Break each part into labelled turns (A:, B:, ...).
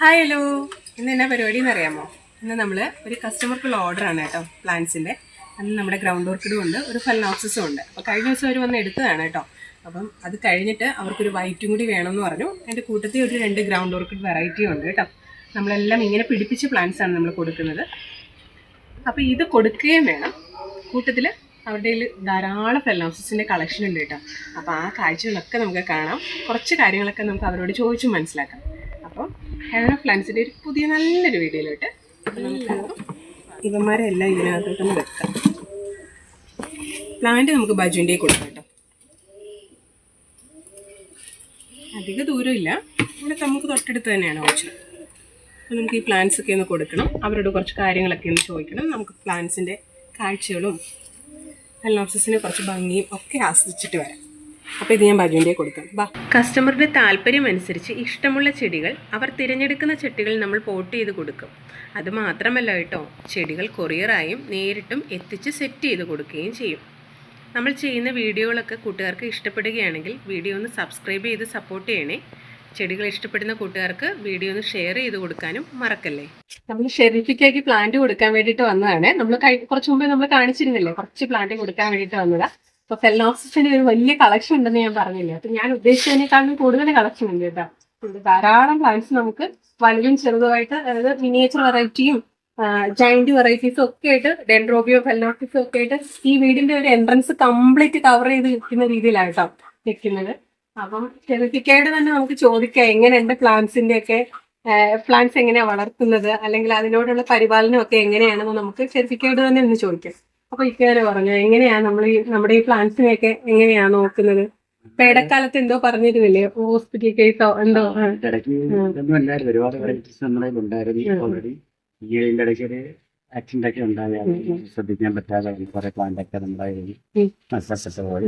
A: Hi hello ഇന്ന് എന്നാ പരിപാടി എന്ന് അറിയാമോ? ഇന്ന് നമ്മൾ ഒരു കസ്റ്റമർക്കുള്ള ഓർഡറാണ് കേട്ടോ പ്ലാന്റ്സിന്റെ അന്ന് നമ്മുടെ ഗ്രൗണ്ട് ഓർക്കിഡും ഉണ്ട് ഒരു ഫലനോക്സസും ഉണ്ട്. അപ്പോൾ കഴിഞ്ഞ ദിവസം അവർ വന്ന് എടുത്തതാണ് കേട്ടോ. അപ്പം അത് കഴിഞ്ഞിട്ട് അവർക്കൊരു വൈറ്റും കൂടി വേണമെന്ന് പറഞ്ഞു. എന്റെ കൂട്ടത്തിൽ ഒരു രണ്ട് ഗ്രൗണ്ട് ഓർക്കിഡ് വെറൈറ്റിയും ഉണ്ട് കേട്ടോ. നമ്മളെല്ലാം ഇങ്ങനെ പിടിപ്പിച്ച പ്ലാന്റ്സ് ആണ് നമ്മൾ കൊടുക്കുന്നത്. അപ്പോൾ ഇത് കൊടുക്കുകയും വേണം. കൂട്ടത്തിൽ അവരുടെ കയ്യിൽ ധാരാളം ഫെലോസിന്റെ കളക്ഷൻ ഉണ്ട് കേട്ടോ. അപ്പോൾ ആ കാഴ്ചകളൊക്കെ നമുക്ക് കാണാം. കുറച്ച് കാര്യങ്ങളൊക്കെ നമുക്ക് അവരോട് ചോദിച്ചും മനസ്സിലാക്കാം. അപ്പം ഹെവൻ ഒരു പുതിയ നല്ലൊരു വീഡിയോയിലോട്ട് ഇവന്മാരെ എല്ലാം ഇതിനകത്തോട്ടൊന്ന് വെക്കാം. പ്ലാന്റ് നമുക്ക് ബജുവിന്റെ കൊടുക്കാം കേട്ടോ. അധിക ദൂരമില്ല. ഇവിടെ നമുക്ക് തൊട്ടടുത്ത് തന്നെയാണ് ഓർച്ചർ അപ്പോൾ നമുക്ക് ഈ പ്ലാന്റ്സ് ഒക്കെ ഒന്ന് കൊടുക്കണം. അവരോട് കുറച്ച് കാര്യങ്ങളൊക്കെ ഒന്ന് ചോദിക്കണം. നമുക്ക് പ്ലാന്റ്സിന്റെ കാഴ്ചകളും ഫെലോപ്സിസിന് കുറച്ച് ഭംഗിയും ഒക്കെ ആസ്വദിച്ചിട്ട് വരാം. അപ്പോൾ ഇത് ഞാൻ ബജുവിന്റെ കൊടുക്കാം. ബാ. കസ്റ്റമറുടെ താല്പര്യം അനുസരിച്ച് ഇഷ്ടമുള്ള ചെടികൾ അവർ തിരഞ്ഞെടുക്കുന്ന ചെടികൾ നമ്മൾ പോട്ട് ചെയ്ത് കൊടുക്കും. അത് മാത്രമല്ല കേട്ടോ ചെടികൾ കൊറിയറായും നേരിട്ടും എത്തിച്ച് സെറ്റ് ചെയ്ത് കൊടുക്കുകയും ചെയ്യും. നമ്മൾ ചെയ്യുന്ന വീഡിയോകളൊക്കെ കൂട്ടുകാർക്ക് ഇഷ്ടപ്പെടുകയാണെങ്കിൽ വീഡിയോ ഒന്ന് സബ്സ്ക്രൈബ് ചെയ്ത് സപ്പോർട്ട് ചെയ്യണേ. ചെടികൾ ഇഷ്ടപ്പെടുന്ന കൂട്ടുകാർക്ക് വീഡിയോ ഒന്ന് ഷെയർ ചെയ്ത് കൊടുക്കാനും മറക്കല്ലേ? നമ്മൾ ഷെറിഫിക്കാക്കി പ്ലാന്റ് കൊടുക്കാൻ വേണ്ടിയിട്ട് വന്നതാണ്. നമ്മൾ കുറച്ച് മുമ്പേ നമ്മൾ കാണിച്ചിരുന്നില്ലേ? കുറച്ച് പ്ലാന്റ് കൊടുക്കാൻ വേണ്ടിയിട്ട് വന്നതാ. അപ്പൊ ഫെലോസിന്റെ ഒരു വലിയ കളക്ഷൻ ഉണ്ടെന്ന് ഞാൻ പറഞ്ഞില്ല? അപ്പൊ ഞാൻ ഉദ്ദേശിച്ചതിനേക്കാളും കൂടുതൽ കളക്ഷൻ ഉണ്ട് കേട്ടോ. ധാരാളം പ്ലാന്റ്സ് നമുക്ക് വലുതും ചെറുതുമായിട്ട് അതായത് മിനിയേച്ചർ വെറൈറ്റിയും ജൈന്റ് വെറൈറ്റീസും ഒക്കെ ആയിട്ട് ഡെൻഡ്രോബിയോ ഫെലോസിസും ഒക്കെ ആയിട്ട് ഈ വീടിന്റെ ഒരു എൻട്രൻസ് കംപ്ലീറ്റ് കവർ ചെയ്ത് നിൽക്കുന്ന രീതിയിലായിട്ടോ നിൽക്കുന്നത്. അപ്പം ചെറുപ്പിക്കായിട്ട് തന്നെ നമുക്ക് ചോദിക്കാം എങ്ങനെയുണ്ട് പ്ലാന്റ്സിന്റെ ഒക്കെ പ്ലാന്റ്സ് എങ്ങനെയാണ് വളർത്തുന്നത്? അല്ലെങ്കിൽ അതിനോടുള്ള പരിപാലനം ഒക്കെ എങ്ങനെയാണെന്ന് നമുക്ക് ചെറുപ്പിക്കായിട്ട് തന്നെ ഒന്ന് ചോദിക്കാം. അപ്പൊ ഇക്കാരെ പറഞ്ഞു എങ്ങനെയാ നമ്മൾ ഈ നമ്മുടെ ഈ പ്ലാന്റ്സിനെയൊക്കെ എങ്ങനെയാ നോക്കുന്നത്? ഇപ്പൊ ഇടക്കാലത്ത് എന്തോ പറഞ്ഞിരുന്നില്ലേ? ഹോസ്പിറ്റൽ കേസോ എന്തോ?
B: ഒരുപാട് ഉണ്ടായിരുന്നു ഈ ഇടയ്ക്ക് ഒരു ആക്സിഡന്റ് ഒക്കെ ഉണ്ടായിരുന്നു ശ്രദ്ധിക്കാൻ പറ്റാതെ കുറെ പ്ലാന്റ് ഒക്കെ നമ്മുടെ കയ്യിൽ
A: ഉം.
B: നഷ്ടപ്പെട്ടു പോയി.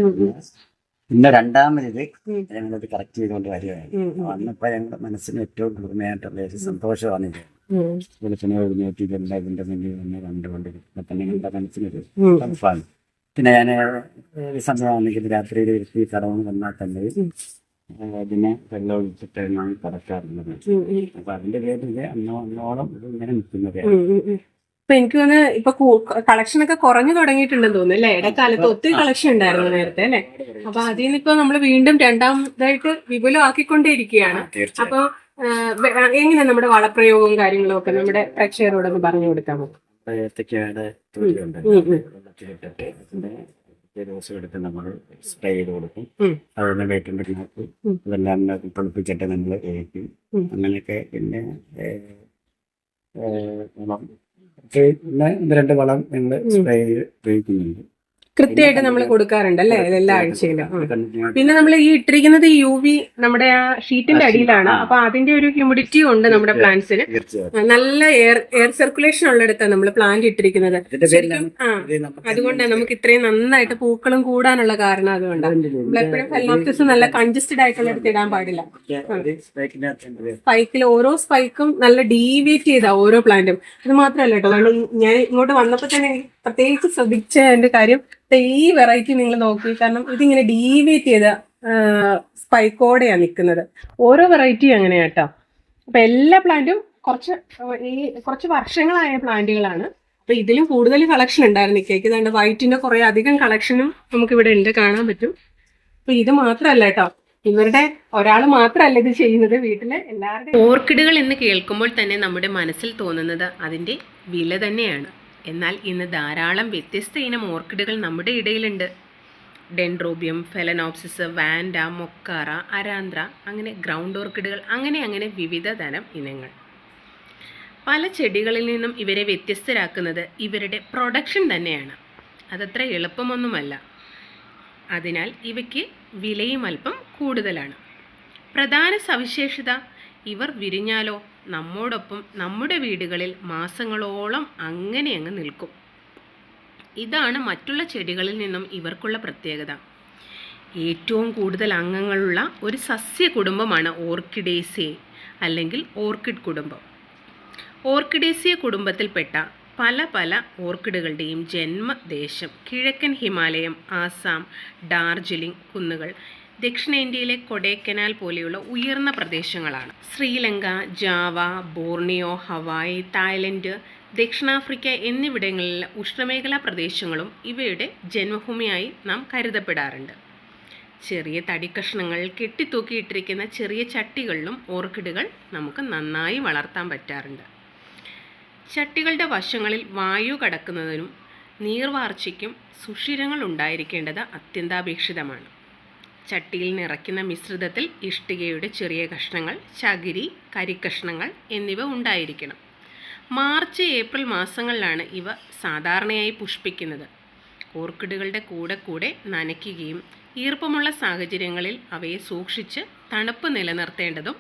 B: പിന്നെ രണ്ടാമത്. ഞങ്ങളത് കറക്റ്റ് ചെയ്തുകൊണ്ട് വരികയായിരുന്നു വന്നപ്പോ ഞങ്ങളുടെ മനസ്സിന് ഏറ്റവും കുളിർമയായിട്ടുള്ള ഒരു സന്തോഷമാണ് ഇത്. വെളുപ്പിനെ എഴുന്നേറ്റ് ഇതെല്ലാം ഇതിന്റെ മുന്നിൽ നിന്ന് കണ്ടുകൊണ്ടിരിക്കുമ്പോൾ തന്നെ ഞങ്ങളുടെ മനസ്സിനൊരു തണുപ്പാണ് പിന്നെ ഞാൻ ഒരു സമയമാണെങ്കിൽ രാത്രിയിൽ ഇരുത്തി കടവെന്ന് വന്നാൽ തന്നെ അതിനെ വെള്ളം ഒഴിച്ചിട്ട് ഞാൻ കടക്കാറുള്ളത്. അപ്പൊ അതിന്റെ പേരിൽ അന്നോ അന്നോളം ഇത് ഇങ്ങനെ നിൽക്കുന്നത്
A: ഇപ്പൊ എനിക്ക് തോന്നുന്നു ഇപ്പൊ കളക്ഷൻ ഒക്കെ കുറഞ്ഞു തുടങ്ങിയിട്ടുണ്ടെന്ന് തോന്നുന്നു അല്ലെ? ഇടക്കാലത്ത് ഒത്തിരി കളക്ഷൻ ഉണ്ടായിരുന്നു നേരത്തെ അല്ലെ? അപ്പൊ അതിൽ നിന്ന് ഇപ്പൊ നമ്മൾ വീണ്ടും രണ്ടാമതായിട്ട് വിപുലമാക്കിക്കൊണ്ടേയിരിക്കുകയാണ്. അപ്പൊ എങ്ങനെ നമ്മുടെ വളപ്രയോഗവും കാര്യങ്ങളും ഒക്കെ നമ്മുടെ പ്രേക്ഷകരോടൊന്ന് പറഞ്ഞു കൊടുക്കാമോ
B: ഏത്തക്കയുടെ തൊലിയുണ്ട് ദിവസം എടുത്ത് നമ്മൾ സ്പ്രേ ചെയ്ത് കൊടുക്കും. അതുപോലെ
A: ഉം.
B: അതെല്ലാം തണുപ്പിച്ചിട്ട് നമ്മൾ കഴിക്കും. അങ്ങനെയൊക്കെ പിന്നെ ഒന്ന് രണ്ട് വളം ഞങ്ങൾ സ്പ്രേ ചെയ്ത് ഉപയോഗിക്കുന്നുണ്ട്
A: കൃത്യമായിട്ട് നമ്മൾ കൊടുക്കാറുണ്ട് അല്ലേ എല്ലാ ആഴ്ചയിലും? പിന്നെ നമ്മൾ ഈ ഇട്ടിരിക്കുന്നത് യു വി നമ്മുടെ ആ ഷീറ്റിന്റെ അടിയിലാണ്. അപ്പൊ അതിന്റെ ഒരു ഹ്യൂമിഡിറ്റി ഉണ്ട് നമ്മുടെ പ്ലാന്റ്സിന് നല്ല എയർ എയർ സർക്കുലേഷൻ ഉള്ളിടത്താണ് നമ്മൾ പ്ലാന്റ് ഇട്ടിരിക്കുന്നത്. ആ അതുകൊണ്ടാണ് നമുക്ക് ഇത്രയും നന്നായിട്ട് പൂക്കളും കൂടാനുള്ള കാരണം അതുകൊണ്ടാണ്. എപ്പോഴും ഫെലോപ്റ്റിസ് നല്ല കൺജസ്റ്റഡ് ആയിട്ടുള്ള അടുത്ത് ഇടാൻ പാടില്ല. സ്പൈക്കിൽ ഓരോ സ്പൈക്കും നല്ല ഡീവിയേറ്റ് ചെയ്താ ഓരോ പ്ലാന്റും അത് മാത്രമല്ല കേട്ടോ ഞാൻ ഇങ്ങോട്ട് വന്നപ്പോൾ തന്നെ പ്രത്യേകിച്ച് ശ്രദ്ധിച്ച എന്റെ കാര്യം ഈ വെറൈറ്റി നിങ്ങൾ നോക്കി. കാരണം ഇതിങ്ങനെ ഡീവിയേറ്റ് ചെയ്ത സ്പൈക്കോടെയാണ് നിൽക്കുന്നത് ഓരോ വെറൈറ്റിയും അങ്ങനെയാട്ടോ അപ്പൊ എല്ലാ പ്ലാന്റും കുറച്ച് ഈ കുറച്ച് വർഷങ്ങളായ പ്ലാന്റുകളാണ്. അപ്പൊ ഇതിലും കൂടുതൽ കളക്ഷൻ ഉണ്ടായിരുന്നു. കേക്ക് ഇതാണ്ട് വൈറ്റിന്റെ കുറെ അധികം കളക്ഷനും നമുക്ക് ഇവിടെ ഉണ്ട് കാണാൻ പറ്റും. അപ്പൊ ഇത് മാത്രമല്ല കേട്ടോ ഇവരുടെ ഒരാൾ മാത്രമല്ല ഇത് ചെയ്യുന്നത് വീട്ടിൽ. എല്ലാവരുടെയും ഓർക്കിഡുകൾ എന്ന് കേൾക്കുമ്പോൾ തന്നെ നമ്മുടെ മനസ്സിൽ തോന്നുന്നത് അതിന്റെ വില തന്നെയാണ്. എന്നാൽ ഇന്ന് ധാരാളം വ്യത്യസ്ത ഇനം ഓർക്കിഡുകൾ നമ്മുടെ ഇടയിലുണ്ട്. Dendrobium phalaenopsis vanda mokara aranthera അങ്ങനെ ഗ്രൗണ്ട് ഓർക്കിഡുകൾ അങ്ങനെ അങ്ങനെ വിവിധ തരം ഇനങ്ങൾ. പല ചെടികളിൽ നിന്നും ഇവരെ വ്യത്യസ്തരാക്കുന്നത് ഇവരുടെ പ്രൊഡക്ഷൻ തന്നെയാണ്. അതത്ര എളുപ്പമൊന്നുമല്ല. അതിനാൽ ഇവയ്ക്ക് വിലയും അല്പം കൂടുതലാണ്. പ്രധാന സവിശേഷത ഇവർ വിരിഞ്ഞാലോ? നമ്മോടൊപ്പം നമ്മുടെ വീടുകളിൽ മാസങ്ങളോളം അങ്ങനെ അങ്ങ് നിൽക്കും. ഇതാണ് മറ്റുള്ള ചെടികളിൽ നിന്നും ഇവർക്കുള്ള പ്രത്യേകത. ഏറ്റവും കൂടുതൽ അംഗങ്ങളുള്ള ഒരു സസ്യ കുടുംബമാണ് ഓർക്കിഡേസിയെ അല്ലെങ്കിൽ ഓർക്കിഡ് കുടുംബം. ഓർക്കിഡേസിയ കുടുംബത്തിൽപ്പെട്ട പല പല ഓർക്കിഡുകളുടെയും ജന്മദേശം കിഴക്കൻ ഹിമാലയം ആസാം ഡാർജിലിംഗ് കുന്നുകൾ ദക്ഷിണേന്ത്യയിലെ കൊടൈക്കനാൽ പോലെയുള്ള ഉയർന്ന പ്രദേശങ്ങളാണ്. Sri Lanka Java Borneo Hawaii Thailand ദക്ഷിണാഫ്രിക്ക എന്നിവിടങ്ങളിലെ ഉഷ്ണമേഖലാ പ്രദേശങ്ങളും ഇവയുടെ ജന്മഭൂമിയായി നാം കരുതപ്പെടാറുണ്ട്. ചെറിയ തടിക്കഷ്ണങ്ങൾ കെട്ടിത്തൂക്കിയിട്ടിരിക്കുന്ന ചെറിയ ചട്ടികളിലും ഓർക്കിഡുകൾ നമുക്ക് നന്നായി വളർത്താൻ പറ്റാറുണ്ട്. ചട്ടികളുടെ വശങ്ങളിൽ വായു കടക്കുന്നതിനും നീർവാർച്ചയ്ക്കും സുഷിരങ്ങൾ ഉണ്ടായിരിക്കേണ്ടത് അത്യന്താപേക്ഷിതമാണ്. ചട്ടിയിൽ നിറയ്ക്കുന്ന മിശ്രിതത്തിൽ ഇഷ്ടികയുടെ ചെറിയ കഷ്ണങ്ങൾ ചകിരി കരിക്കഷ്ണങ്ങൾ എന്നിവ ഉണ്ടായിരിക്കണം. മാർച്ച് ഏപ്രിൽ മാസങ്ങളിലാണ് ഇവ സാധാരണയായി പുഷ്പിക്കുന്നത്. ഓർക്കിഡുകളുടെ കൂടെ കൂടെ നനയ്ക്കുകയും ഈർപ്പമുള്ള സാഹചര്യങ്ങളിൽ അവയെ സൂക്ഷിച്ച് തണുപ്പ് നിലനിർത്തേണ്ടതും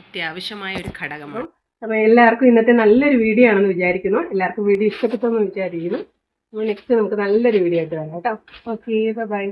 A: അത്യാവശ്യമായ ഒരു ഘടകമാണ്. അപ്പോൾ എല്ലാവർക്കും ഇന്നത്തെ നല്ലൊരു വീഡിയോ ആണെന്ന് വിചാരിക്കുന്നു. എല്ലാവർക്കും വീഡിയോ ഇഷ്ടപ്പെട്ടെന്ന് വിചാരിക്കുന്നു. അപ്പോൾ നെക്സ്റ്റ് നമുക്ക് നല്ലൊരു വീഡിയോ ആയിട്ട് വരാം കേട്ടോ. Okay bye